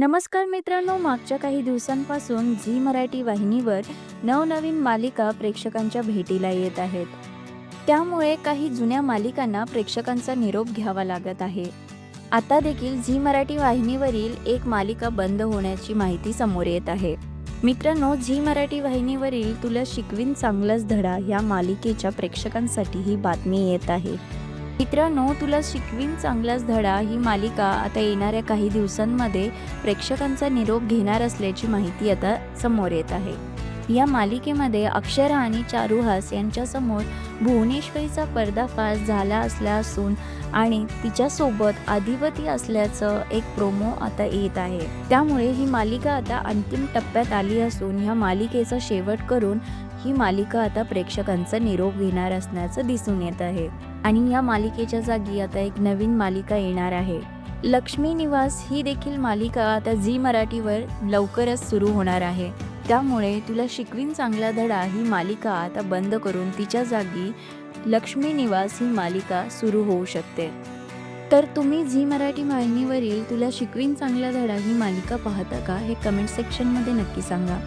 नमस्कार मित्रांनो मागच्या काही दिवसांपासून झी मराठी वाहिनीवर नवनवीन मालिका प्रेक्षकांच्या भेटीला येत आहेत. त्यामुळे काही जुन्या मालिकांना प्रेक्षकांचा निरोप घ्यावा लागत आहे. आता देखील झी मराठी वाहिनीवरील एक मालिका बंद होण्याची माहिती समोर येत आहे. मित्रांनो झी मराठी वाहिनीवरील तुला शिकवीन चांगलाच धडा या मालिकेच्या प्रेक्षकांसाठी ही बातमी येत आहे. मित्रांनो तुला शिकवीन चांगलाच धडा ही मालिका आता येणाऱ्या काही दिवसांमध्ये प्रेक्षकांचा निरोप घेणार असल्याची माहिती आता समोर येत आहे. या मालिकेमध्ये अक्षरा आणि चारुहास यांच्यासमोर भुवनेश्वरीचा पर्दाफाश झाला असला असून आणि तिच्यासोबत अधिपती असल्याचं एक प्रोमो आता येत आहे. त्यामुळे ही मालिका आता अंतिम टप्प्यात आली असून ह्या मालिकेचा शेवट करून ही मालिका आता प्रेक्षकांचा निरोप घेणार असण्याचं दिसून येत आहे. आणि या मालिकेच्या जागी आता एक नवीन मालिका येणार आहे. लक्ष्मी निवास ही देखील मालिका आता झी मराठीवर लवकरच सुरू होणार आहे. त्यामुळे तुला शिकवीन चांगला धडा ही मालिका आता बंद करून तिच्या जागी लक्ष्मी निवास ही मालिका सुरू होऊ शकते. तर तुम्ही झी मराठी वाहिनीवरील तुला शिकवीन चांगला धडा ही मालिका पाहता का हे कमेंट सेक्शनमध्ये नक्की सांगा.